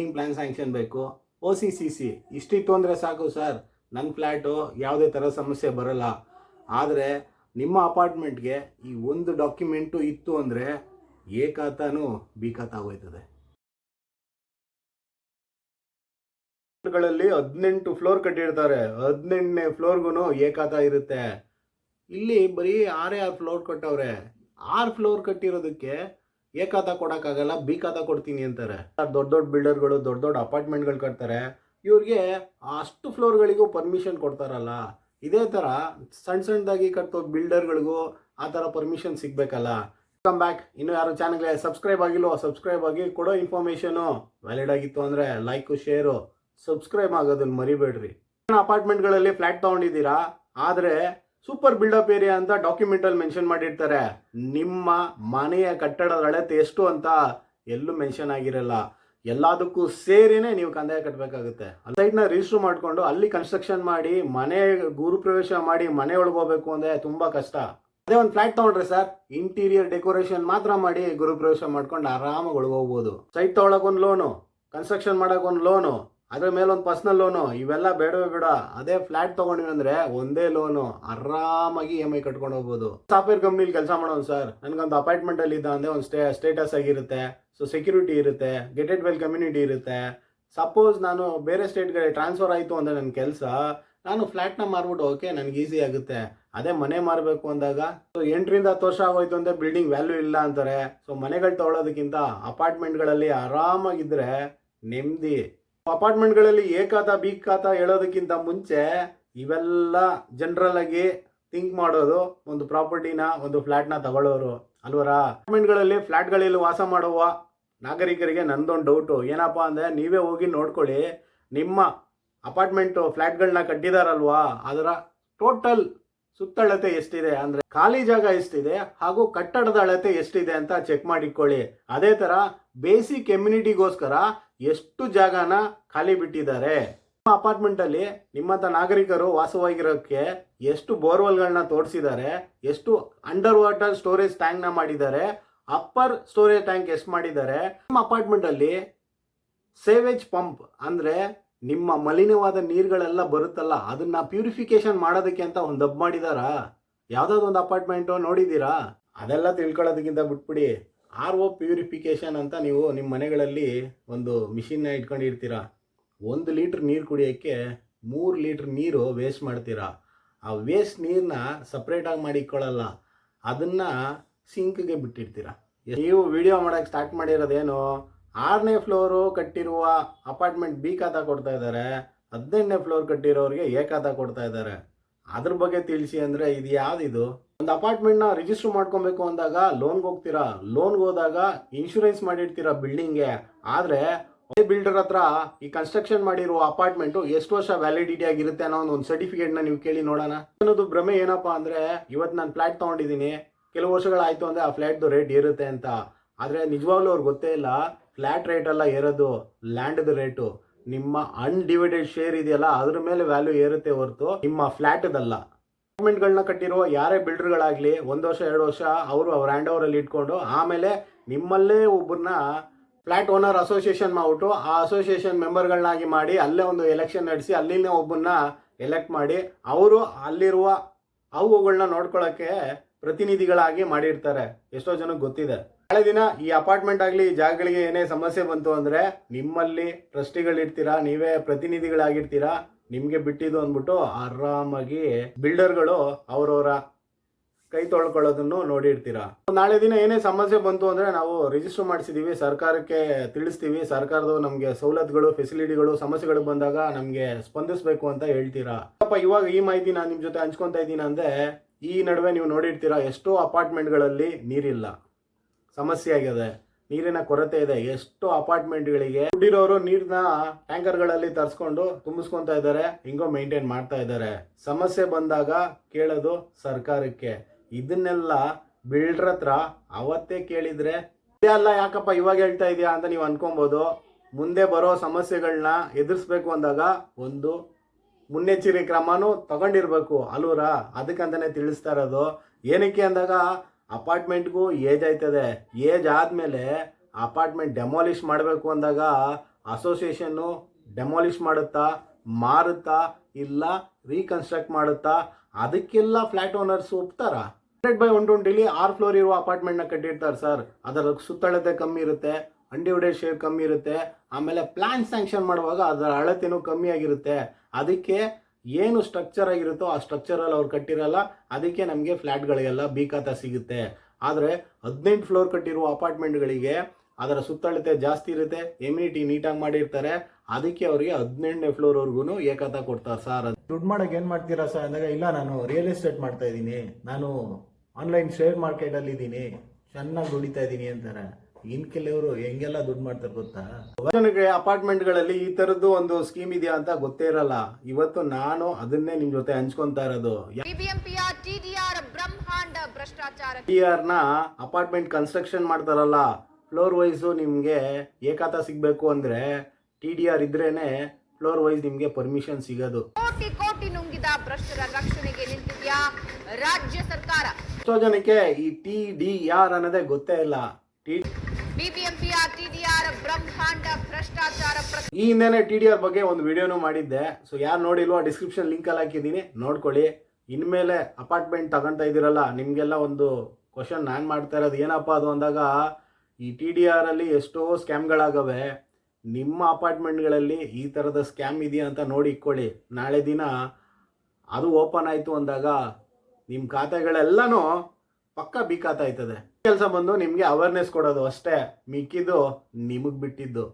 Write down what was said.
Building plan sanction ಬೇಕು. O C C C ಇಷ್ಟಿತ್ತು ಅಂದರೆ ಸಾಕು ಸರ್. ನನ್ನ ಫ್ಲ್ಯಾಟು ಯಾವುದೇ ಥರ ಸಮಸ್ಯೆ ಬರಲ್ಲ. ಆದರೆ ನಿಮ್ಮ ಅಪಾರ್ಟ್ಮೆಂಟ್ಗೆ ಈ ಒಂದು ಡಾಕ್ಯುಮೆಂಟು ಇತ್ತು ಅಂದರೆ ಎ ಬೀಕಾತ ಬಿ ಗಳಲ್ಲಿ ಹದಿನೆಂಟು ಫ್ಲೋರ್ ಕಟ್ಟಿರ್ತಾರೆ. ಹದಿನೆಂಟನೇ ಫ್ಲೋರ್ಗೂ ಏಕಾತ ಇರುತ್ತೆ. ಇಲ್ಲಿ ಬರೀ ಆರೇ ಆರು ಫ್ಲೋರ್ ಕಟ್ಟವ್ರೆ. ಆರು ಫ್ಲೋರ್ ಕಟ್ಟಿರೋದಕ್ಕೆ ಎ ಖಾತಾ ಕೊಡೋಕ್ಕಾಗಲ್ಲ, ಬಿ ಖಾತಾ ಕೊಡ್ತೀನಿ ಅಂತಾರೆ. ದೊಡ್ಡ ದೊಡ್ಡ ಬಿಲ್ಡರ್ಗಳು, ದೊಡ್ಡ ದೊಡ್ಡ ಅಪಾರ್ಟ್ಮೆಂಟ್ಗಳು ಕಟ್ತಾರೆ. ಇವ್ರಿಗೆ ಅಷ್ಟು ಫ್ಲೋರ್ಗಳಿಗೂ ಪರ್ಮಿಷನ್ ಕೊಡ್ತಾರಲ್ಲ, ಇದೇ ಥರ ಸಣ್ಣ ಸಣ್ಣದಾಗಿ ಕಟ್ಟೋ ಬಿಲ್ಡರ್ಗಳಿಗೂ ಆ ಥರ ಪರ್ಮಿಷನ್ ಸಿಗಬೇಕಲ್ಲ. ಕಮ್ ಬ್ಯಾಕ್ ಇನ್ನು ಯಾರು ಚಾನಲ್ಗೆ ಸಬ್ಸ್ಕ್ರೈಬ್ ಆಗಿಲ್ಲೋ ಸಬ್ಸ್ಕ್ರೈಬ್ ಆಗಿ ಕೊಡೋ ಇನ್ಫಾರ್ಮೇಷನು ವ್ಯಾಲಿಡ್ ಆಗಿತ್ತು ಅಂದರೆ ಲೈಕು ಶೇರು ಸಬ್ಸ್ಕ್ರೈಬ್ ಆಗೋದನ್ನು ಮರಿಬೇಡ್ರಿ. ಅಪಾರ್ಟ್ಮೆಂಟ್ಗಳಲ್ಲಿ ಫ್ಲ್ಯಾಟ್ ತೊಗೊಂಡಿದ್ದೀರಾ, ಆದರೆ ಸೂಪರ್ ಬಿಲ್ಡಪ್ ಏರಿಯಾ ಅಂತ ಡಾಕ್ಯುಮೆಂಟಲ್ಲಿ ಮೆನ್ಷನ್ ಮಾಡಿರ್ತಾರೆ. ನಿಮ್ಮ ಮನೆಯ ಕಟ್ಟಡದ ಅಳತೆ ಎಷ್ಟು ಅಂತ ಎಲ್ಲೂ ಮೆನ್ಷನ್ ಆಗಿರಲ್ಲ. ಎಲ್ಲದಕ್ಕೂ ಸೇರಿನೇ ನೀವು ಕಂದಾಯ ಕಟ್ಟಬೇಕಾಗುತ್ತೆ ಸೈಟ್ನ ರಿಜಿಸ್ಟರ್ ಮಾಡಿಕೊಂಡು ಅಲ್ಲಿ ಕನ್ಸ್ಟ್ರಕ್ಷನ್ ಮಾಡಿ, ಮನೆ ಗುರುಪ್ರವೇಶ ಮಾಡಿ ಮನೆ ಒಳಗೆ ಹೋಗ್ಬೇಕು ಅಂದರೆ ತುಂಬ ಕಷ್ಟ. ಅದೇ ಒಂದು ಫ್ಲಾಟ್ ತೊಗೊಂಡ್ರೆ ಸರ್ ಇಂಟೀರಿಯರ್ ಡೆಕೋರೇಷನ್ ಮಾತ್ರ ಮಾಡಿ ಗುರುಪ್ರವೇಶ ಮಾಡ್ಕೊಂಡು ಆರಾಮಾಗಿ ಒಳಗೆ ಹೋಗ್ಬೋದು. ಸೈಟ್ ತೊಗೊಳಕ್ ಒಂದು ಲೋನು ಕನ್ಸ್ಟ್ರಕ್ಷನ್ ಮಾಡಕ್ ಒಂದು ಲೋನು ಅದ್ರ ಮೇಲೆ ಒಂದು ಪರ್ಸನಲ್ ಲೋನು ಇವೆಲ್ಲ ಬೇಡವೇ ಬೇಡ. ಅದೇ ಫ್ಲಾಟ್ ತಗೊಂಡಿವಿ ಅಂದ್ರೆ ಒಂದೇ ಲೋನು ಆರಾಮಾಗಿ ಇ ಎಂ ಐ ಕಟ್ಕೊಂಡು ಹೋಗ್ಬೋದು. ಸಾಫ್ಟ್ವೇರ್ ಕಂಪ್ನಿಲಿ ಕೆಲಸ ಮಾಡೋನು ಸರ್ ನನಗೊಂದು ಅಪಾರ್ಟ್ಮೆಂಟ್ ಅಲ್ಲಿ ಇದ್ದ ಅಂದ್ರೆ ಒಂದು ಸ್ಟೇ ಸ್ಟೇಟಸ್ ಆಗಿರುತ್ತೆ. ಸೊ ಸೆಕ್ಯೂರಿಟಿ ಇರುತ್ತೆ. ಗೆಟೆಡ್ ವೆಲ್ ಕಮ್ಯುನಿಟಿ ಇರುತ್ತೆ. ಸಪೋಸ್ ನಾನು ಬೇರೆ ಸ್ಟೇಟ್ಗೆ ಟ್ರಾನ್ಸ್ಫರ್ ಆಯಿತು ಅಂದರೆ ನನ್ನ ಕೆಲಸ, ನಾನು ಫ್ಲ್ಯಾಟ್ನ ಮಾರ್ಬಿಟ್ಟು ಓಕೆ ನನಗೆ ಈಸಿ ಆಗುತ್ತೆ. ಅದೇ ಮನೆ ಮಾರಬೇಕು ಅಂದಾಗ ಸೊ ಎಂಟರಿಂದ ಹತ್ತು ವರ್ಷ ಆಗೋಯ್ತು ಅಂದರೆ ಬಿಲ್ಡಿಂಗ್ ವ್ಯಾಲ್ಯೂ ಇಲ್ಲ ಅಂತಾರೆ. ಸೊ ಮನೆಗಳು ತೊಗೊಳೋದಕ್ಕಿಂತ ಅಪಾರ್ಟ್ಮೆಂಟ್ಗಳಲ್ಲಿ ಆರಾಮಾಗಿದ್ದರೆ ನೆಮ್ಮದಿ ಅಪಾರ್ಟ್ಮೆಂಟ್ಗಳಲ್ಲಿ ಎ ಖಾತಾ, ಬಿ ಹೇಳೋದಕ್ಕಿಂತ ಮುಂಚೆ ಇವೆಲ್ಲ ಜನರಲ್ ಆಗಿ ಥಿಂಕ್ ಮಾಡೋದು ಒಂದು ಪ್ರಾಪರ್ಟಿನ ಒಂದು ಫ್ಲ್ಯಾಟ್ನ ತಗೊಳ್ಳೋರು. ಅಲ್ವರ? ಅಪಾರ್ಟ್ಮೆಂಟ್ಗಳಲ್ಲಿ ಫ್ಲ್ಯಾಟ್ಗಳಲ್ಲಿ ವಾಸ ಮಾಡುವ ನಾಗರಿಕರಿಗೆ ನಂದೊಂದು ಡೌಟು ಏನಪ್ಪ ಅಂದರೆ ನೀವೇ ಹೋಗಿ ನೋಡ್ಕೊಳ್ಳಿ, ನಿಮ್ಮ ಅಪಾರ್ಟ್ಮೆಂಟು ಫ್ಲ್ಯಾಟ್ಗಳನ್ನ ಕಟ್ಟಿದಾರಲ್ವಾ? ಅದರ ಟೋಟಲ್ ಸುತ್ತಳತೆ ಎಷ್ಟಿದೆ? ಅಂದರೆ ಖಾಲಿ ಜಾಗ ಎಷ್ಟಿದೆ ಹಾಗೂ ಕಟ್ಟಡದ ಅಳತೆ ಎಷ್ಟಿದೆ ಅಂತ ಚೆಕ್ ಮಾಡಿಕೊಳ್ಳಿ. ಅದೇ ಥರ ಬೇಸಿಕ್ ಕಮ್ಯುನಿಟಿಗೋಸ್ಕರ ಎಷ್ಟು ಜಾಗನ ಖಾಲಿ ಬಿಟ್ಟಿದ್ದಾರೆ? ನಿಮ್ಮ ಅಪಾರ್ಟ್ಮೆಂಟಲ್ಲಿ ನಿಮ್ಮಂಥ ನಾಗರಿಕರು ವಾಸವಾಗಿರೋಕ್ಕೆ ಎಷ್ಟು ಬೋರ್ವೆಲ್ಗಳನ್ನ ತೋರಿಸಿದ್ದಾರೆ? ಎಷ್ಟು ಅಂಡರ್ ವಾಟರ್ ಸ್ಟೋರೇಜ್ ಟ್ಯಾಂಕ್ನ ಮಾಡಿದ್ದಾರೆ? ಅಪ್ಪರ್ ಸ್ಟೋರೇಜ್ ಟ್ಯಾಂಕ್ ಎಷ್ಟು ಮಾಡಿದ್ದಾರೆ? ನಿಮ್ಮ ಅಪಾರ್ಟ್ಮೆಂಟಲ್ಲಿ ಸೇವೇಜ್ ಪಂಪ್ ಅಂದರೆ ನಿಮ್ಮ ಮಲಿನವಾದ ನೀರುಗಳೆಲ್ಲ ಬರುತ್ತಲ್ಲ, ಅದನ್ನ ಪ್ಯೂರಿಫಿಕೇಶನ್ ಮಾಡೋದಕ್ಕೆ ಅಂತ ಒಂದು ಹಬ್ ಮಾಡಿದಾರಾ? ಯಾವುದಾದ್ರು ಒಂದು ಅಪಾರ್ಟ್ಮೆಂಟು ನೋಡಿದ್ದೀರಾ? ಅದೆಲ್ಲ ತಿಳ್ಕೊಳ್ಳೋದಕ್ಕಿಂತ ಬಿಟ್ಬಿಡಿ. ಆರ್ ಒ ಪ್ಯೂರಿಫಿಕೇಶನ್ ಅಂತ ನೀವು ನಿಮ್ಮ ಮನೆಗಳಲ್ಲಿ ಒಂದು ಮಿಷಿನ್ನ ಇಟ್ಕೊಂಡಿರ್ತೀರಾ? ಒಂದು ಲೀಟ್ರ್ ನೀರು ಕುಡಿಯೋಕ್ಕೆ ಮೂರು ಲೀಟ್ರ್ ನೀರು ವೇಸ್ಟ್ ಮಾಡ್ತೀರಾ? ಆ ವೇಸ್ಟ್ ನೀರನ್ನ ಸಪ್ರೇಟಾಗಿ ಮಾಡಿಕೊಳ್ಳಲ್ಲ. ಅದನ್ನು ಸಿಂಕ್ಗೆ ಬಿಟ್ಟಿರ್ತೀರ? ನೀವು ವಿಡಿಯೋ ಮಾಡೋಕ್ಕೆ ಸ್ಟಾರ್ಟ್ ಮಾಡಿರೋದೇನು? ಆರನೇ ಫ್ಲೋರು ಕಟ್ಟಿರುವ ಅಪಾರ್ಟ್ಮೆಂಟ್ ಬಿ ಖಾತ ಕೊಡ್ತಾ ಇದ್ದಾರೆ. ಹದಿನೆಂಟನೇ ಫ್ಲೋರ್ ಕಟ್ಟಿರೋರಿಗೆ ಎ ಖಾತಾ ಕೊಡ್ತಾ ಇದ್ದಾರೆ. ಅದ್ರ ಬಗ್ಗೆ ತಿಳಿಸಿ ಅಂದರೆ ಇದು? ಯಾವ್ದಿದು ಒಂದು ಅಪಾರ್ಟ್ಮೆಂಟ್ನ ರಿಜಿಸ್ಟರ್ ಮಾಡ್ಕೊಬೇಕು ಅಂದಾಗ ಲೋನ್ಗೆ ಹೋಗ್ತೀರಾ? ಲೋನ್ಗೆ ಹೋದಾಗ ಇನ್ಶೂರೆನ್ಸ್ ಮಾಡಿರ್ತೀರಾ ಬಿಲ್ಡಿಂಗ್ಗೆ? ಆದರೆ ಅದೇ ಬಿಲ್ಡರ್ ಹತ್ರ ಈ ಕನ್ಸ್ಟ್ರಕ್ಷನ್ ಮಾಡಿರೋ ಅಪಾರ್ಟ್ಮೆಂಟು ಎಷ್ಟು ವರ್ಷ ವ್ಯಾಲಿಡಿಟಿ ಆಗಿರುತ್ತೆ ಅನ್ನೋ ಒಂದು ಸರ್ಟಿಫಿಕೇಟ್ನ ನೀವು ಕೇಳಿ ನೋಡೋಣ. ಅನ್ನೋದು ಭ್ರಮೆ ಏನಪ್ಪಾ ಅಂದರೆ ಇವತ್ತು ನಾನು ಫ್ಲ್ಯಾಟ್ ತೊಗೊಂಡಿದ್ದೀನಿ. ಕೆಲವು ವರ್ಷಗಳಾಯಿತು ಅಂದರೆ ಆ ಫ್ಲ್ಯಾಟ್ದು ರೇಟ್ ಏರುತ್ತೆ ಅಂತ. ಆದರೆ ನಿಜವಾಗ್ಲೂ ಅವ್ರಿಗೆ ಗೊತ್ತೇ ಇಲ್ಲ, ಫ್ಲ್ಯಾಟ್ ರೇಟ್ ಎಲ್ಲ ಏರೋದು, ಲ್ಯಾಂಡ್ದು ರೇಟು. ನಿಮ್ಮ ಅನ್ಡಿವೈಡೆಡ್ ಶೇರ್ ಇದೆಯಲ್ಲ, ಅದ್ರ ಮೇಲೆ ವ್ಯಾಲ್ಯೂ ಏರುತ್ತೆ ಹೊರತು ನಿಮ್ಮ ಫ್ಲ್ಯಾಟ್ದಲ್ಲ. ಅಪಾರ್ಟ್ಮೆಂಟ್ಗಳನ್ನ ಕಟ್ಟಿರುವ ಯಾರೇ ಬಿಲ್ಡರ್ಗಳಾಗಲಿ, ಒಂದು ವರ್ಷ, ಎರಡು ವರ್ಷ ಅವರು ಅವ್ರ ಹ್ಯಾಂಡ್ ಓವರಲ್ಲಿ ಇಟ್ಕೊಂಡು ಆಮೇಲೆ ನಿಮ್ಮಲ್ಲೇ ಒಬ್ಬರನ್ನ ಫ್ಲ್ಯಾಟ್ ಓನರ್ ಅಸೋಸಿಯೇಷನ್ ಮಾಡ್ಬಿಟ್ಟು ಆ ಅಸೋಸಿಯೇಷನ್ ಮೆಂಬರ್ಗಳನ್ನಾಗಿ ಮಾಡಿ ಅಲ್ಲೇ ಒಂದು ಎಲೆಕ್ಷನ್ ನಡೆಸಿ ಅಲ್ಲಿನ ಒಬ್ಬನ್ನ ಎಲೆಕ್ಟ್ ಮಾಡಿ ಅವರು ಅಲ್ಲಿರುವ ಅವುಗಳನ್ನ ನೋಡ್ಕೊಳ್ಳೋಕ್ಕೆ ಪ್ರತಿನಿಧಿಗಳಾಗಿ ಮಾಡಿರ್ತಾರೆ. ಎಷ್ಟೋ ಜನಕ್ಕೆ ಗೊತ್ತಿದೆ. ನಾಳೆ ದಿನ ಈ ಅಪಾರ್ಟ್ಮೆಂಟ್ ಆಗಲಿ, ಈ ಜಾಗಗಳಿಗೆ ಏನೇ ಸಮಸ್ಯೆ ಬಂತು ಅಂದರೆ ನಿಮ್ಮಲ್ಲಿ ಟ್ರಸ್ಟಿಗಳಿರ್ತೀರಾ, ನೀವೇ ಪ್ರತಿನಿಧಿಗಳಾಗಿರ್ತೀರಾ ನಿಮಗೆ ಬಿಟ್ಟಿದ್ದು ಅಂದ್ಬಿಟ್ಟು ಆರಾಮಾಗಿ ಬಿಲ್ಡರ್ಗಳು ಅವರವರ ಕೈ ತೊಳ್ಕೊಳ್ಳೋದನ್ನು ನೋಡಿರ್ತೀರಾ? ನಾಳೆ ದಿನ ಏನೇ ಸಮಸ್ಯೆ ಬಂತು ಅಂದರೆ ನಾವು ರಿಜಿಸ್ಟರ್ ಮಾಡಿಸಿದ್ದೀವಿ ಸರ್ಕಾರಕ್ಕೆ ತಿಳಿಸ್ತೀವಿ ಸರ್ಕಾರದ ನಮಗೆ ಸವಲತ್ತುಗಳು ಫೆಸಿಲಿಟಿಗಳು ಸಮಸ್ಯೆಗಳು ಬಂದಾಗ ನಮಗೆ ಸ್ಪಂದಿಸಬೇಕು ಅಂತ ಹೇಳ್ತೀರಾ? ಅಪ್ಪ ಇವಾಗ ಈ ಮಾಹಿತಿ ನಾನು ನಿಮ್ಮ ಜೊತೆ ಹಂಚ್ಕೊತಾ ಇದ್ದೀನಿ ಅಂದರೆ ಈ ನಡುವೆ ನೀವು ನೋಡಿರ್ತೀರಾ, ಎಷ್ಟೋ ಅಪಾರ್ಟ್ಮೆಂಟ್ಗಳಲ್ಲಿ ನೀರಿಲ್ಲ. ಸಮಸ್ಯೆ ಆಗಿದೆ. ನೀರಿನ ಕೊರತೆ ಇದೆ. ಎಷ್ಟು ಅಪಾರ್ಟ್ಮೆಂಟ್ಗಳಿಗೆ ದುಡ್ಡಿರೋರು ನೀರನ್ನ ಟ್ಯಾಂಕರ್ಗಳಲ್ಲಿ ತರಿಸ್ಕೊಂಡು ತುಂಬಿಸ್ಕೊಂತ ಇದ್ದಾರೆ. ಹಿಂಗೋ ಮೇಂಟೈನ್ ಮಾಡ್ತಾ ಇದ್ದಾರೆ. ಸಮಸ್ಯೆ ಬಂದಾಗ ಕೇಳೋದು ಸರ್ಕಾರಕ್ಕೆ. ಇದನ್ನೆಲ್ಲ ಬಿಲ್ಡರ್ ಹತ್ರ ಅವತ್ತೇ ಕೇಳಿದ್ರೆ ಅಲ್ಲ, ಯಾಕಪ್ಪ ಇವಾಗ ಹೇಳ್ತಾ ಇದೆಯಾ? ಅಂತ ನೀವು ಅನ್ಕೊಬೋದು. ಮುಂದೆ ಬರೋ ಸಮಸ್ಯೆಗಳನ್ನ ಎದುರಿಸ್ಬೇಕು ಅಂದಾಗ ಒಂದು ಮುನ್ನೆಚ್ಚರಿಕೆ ಕ್ರಮನೂ ತಗೊಂಡಿರ್ಬೇಕು. ಅಲ್ವರ ಅದಕ್ಕಂತಾನೆ ತಿಳಿಸ್ತಾ ಇರೋದು. ಏನಕ್ಕೆ ಅಂದಾಗ ಅಪಾರ್ಟ್ಮೆಂಟ್ಗೂ ಏಜ್ ಆಯ್ತದೆ. ಏಜ್ ಆದಮೇಲೆ ಅಪಾರ್ಟ್ಮೆಂಟ್ ಡೆಮಾಲಿಷ್ ಮಾಡಬೇಕು ಅಂದಾಗ ಅಸೋಸಿಯೇಷನ್ನು ಡೆಮಾಲಿಷ್ ಮಾಡುತ್ತಾ, ಮಾರುತ್ತಾ, ಇಲ್ಲ ರೀಕನ್ಸ್ಟ್ರಕ್ಟ್ ಮಾಡುತ್ತಾ, ಅದಕ್ಕೆಲ್ಲ ಫ್ಲ್ಯಾಟ್ ಓನರ್ಸ್ ಒಪ್ತಾರ? ಹಂಡ್ರೆಡ್ ಬೈ ಒನ್ ಟ್ವೆಂಟಿಲಿ ಆರು ಫ್ಲೋರ್ ಇರುವ ಅಪಾರ್ಟ್ಮೆಂಟ್ನ ಕಟ್ಟಿರ್ತಾರೆ ಸರ್. ಅದರ ಸುತ್ತಳತೆ ಕಮ್ಮಿ ಇರುತ್ತೆ ಅಂಡಿವಿಡೆಡ್ ಶೇರ್ ಕಮ್ಮಿ ಇರುತ್ತೆ, ಆಮೇಲೆ ಪ್ಲಾನ್ ಸ್ಯಾಂಕ್ಷನ್ ಮಾಡುವಾಗ ಅದರ ಅಳತೆನೂ ಕಮ್ಮಿ ಆಗಿರುತ್ತೆ ಅದಕ್ಕೆ ಏನು ಸ್ಟ್ರಕ್ಚರ್ ಆಗಿರುತ್ತೋ ಆ ಸ್ಟ್ರಕ್ಚರಲ್ಲಿ ಅವ್ರು ಕಟ್ಟಿರಲ್ಲ, ಅದಕ್ಕೆ ನಮಗೆ ಫ್ಲ್ಯಾಟ್ಗಳಿಗೆಲ್ಲ ಬಿ ಖಾತಾ ಸಿಗುತ್ತೆ. ಆದರೆ ಹದಿನೆಂಟು ಫ್ಲೋರ್ ಕಟ್ಟಿರುವ ಅಪಾರ್ಟ್ಮೆಂಟ್ಗಳಿಗೆ ಅದರ ಸುತ್ತಳತೆ ಜಾಸ್ತಿ ಇರುತ್ತೆ ಎಮ್ಯುನಿಟಿ ನೀಟಾಗಿ ಮಾಡಿರ್ತಾರೆ, ಅದಕ್ಕೆ ಅವರಿಗೆ ಹದಿನೆಂಟನೇ ಫ್ಲೋರ್ವರೆಗೂ ಏಕತಾ ಕೊಡ್ತಾರೆ ಸರ್ ದುಡ್ಡು ಮಾಡೋಕೆ ಏನು ಮಾಡ್ತೀರಾ ಸರ್? ಅಂದಾಗ ಇಲ್ಲ, ನಾನು ರಿಯಲ್ ಎಸ್ಟೇಟ್ ಮಾಡ್ತಾ ಇದ್ದೀನಿ. ನಾನು ಆನ್ಲೈನ್ ಶೇರ್ ಮಾರ್ಕೆಟಲ್ಲಿ ಇದ್ದೀನಿ ಚೆನ್ನಾಗಿ ದುಡಿತಾ ಇದ್ದೀನಿ ಅಂತಾರೆ. ಇನ್ ಕೆಲವರು ಹೆಂಗೆಲ್ಲ ದುಡ್ಡು ಮಾಡ್ತಾರೆ ಗೊತ್ತಾ? ಜನಕ್ಕೆ ಅಪಾರ್ಟ್ಮೆಂಟ್ಗಳಲ್ಲಿ ಈ ತರದ್ದು ಒಂದು ಸ್ಕೀಮ್ ಇದೆಯಾ ಅಂತ ಗೊತ್ತೇ ಇರಲ್ಲ. ಇವತ್ತು ನಾನು ಅದನ್ನೇ ನಿಮ್ ಜೊತೆ ಹಂಚ್ಕೊಂತಾ ಇರೋದು. ಬಿಬಿಎಂಪಿಯ ಟಿಡಿಆರ್ ಬ್ರಹ್ಮಾಂಡ ಭ್ರಷ್ಟಾಚಾರ. ಟಿ ನ ಅಪಾರ್ಟ್ಮೆಂಟ್ ಕನ್ಸ್ಟ್ರಕ್ಷನ್ ಮಾಡ್ತಾರಲ್ಲ. ಫ್ಲೋರ್ ವೈಸು ನಿಮಗೆ ಏಕಾತ ಸಿಗಬೇಕು ಅಂದ್ರೆ ಟಿ ಡಿ ಆರ್ ಇದ್ರೇನೆ ಫ್ಲೋರ್ ವೈಸ್ ನಿಮಗೆ ಪರ್ಮಿಷನ್ ಸಿಗೋದು. ಕೋಟಿ ಕೋಟಿ ನುಂಗಿದ ಭ್ರಷ್ಟರ ರಕ್ಷಣೆಗೆ ನಿಂತಿದ್ಯಾ ರಾಜ್ಯ ಸರ್ಕಾರ? ಎಷ್ಟೋ ಜನಕ್ಕೆ ಈ ಟಿ ಡಿ ಆರ್ ಅನ್ನೋದೇ ಗೊತ್ತೇ ಇಲ್ಲ. ಟಿ ಬಿಬಿಎಂಪಿಯ ಟಿಡಿಆರ್ ಬ್ರಹ್ಮಾಂಡ ಭ್ರಷ್ಟಾಚಾರ ಈ ಹಿಂದೆ ಟಿ ಡಿ ಆರ್ ಬಗ್ಗೆ ಒಂದು ವಿಡಿಯೋನು ಮಾಡಿದ್ದೆ. ಸೊ ಯಾರು ನೋಡಿಲ್ವೋ ಡಿಸ್ಕ್ರಿಪ್ಷನ್ ಲಿಂಕ್ ಅಲ್ಲಿ ಹಾಕಿದ್ದೀನಿ. ನೋಡ್ಕೊಳ್ಳಿ. ಇನ್ಮೇಲೆ ಅಪಾರ್ಟ್ಮೆಂಟ್ ತಗೊಳ್ತಾ ಇದ್ದೀರಲ್ಲ, ನಿಮಗೆಲ್ಲ ಒಂದು ಕ್ವಶನ್ ನಾನು ಮಾಡ್ತಾ ಇರೋದು ಏನಪ್ಪ ಅದು ಅಂದಾಗ, ಈ ಟಿ ಡಿ ಆರಲ್ಲಿ ಎಷ್ಟೋ ಸ್ಕ್ಯಾಮ್ಗಳಾಗವೆ ನಿಮ್ಮ ಅಪಾರ್ಟ್ಮೆಂಟ್ಗಳಲ್ಲಿ ಈ ಥರದ ಸ್ಕ್ಯಾಮ್ ಇದೆಯಾ ಅಂತ ನೋಡಿ ಇಕ್ಕೊಳ್ಳಿ ನಾಳೆ ದಿನ ಅದು ಓಪನ್ ಆಯಿತು ಅಂದಾಗ ನಿಮ್ಮ ಖಾತೆಗಳೆಲ್ಲನೂ ಪಕ್ಕ ಬಿ ಖಾತೆ ಕೆಲಸ ಬಂದು ನಿಮಗೆ ಅವೇರ್ನೆಸ್ ಕೊಡೋದು ಅಷ್ಟೇ. ಮಿಕ್ಕಿದ್ದು ನಿಮಗೆ ಬಿಟ್ಟಿದ್ದು.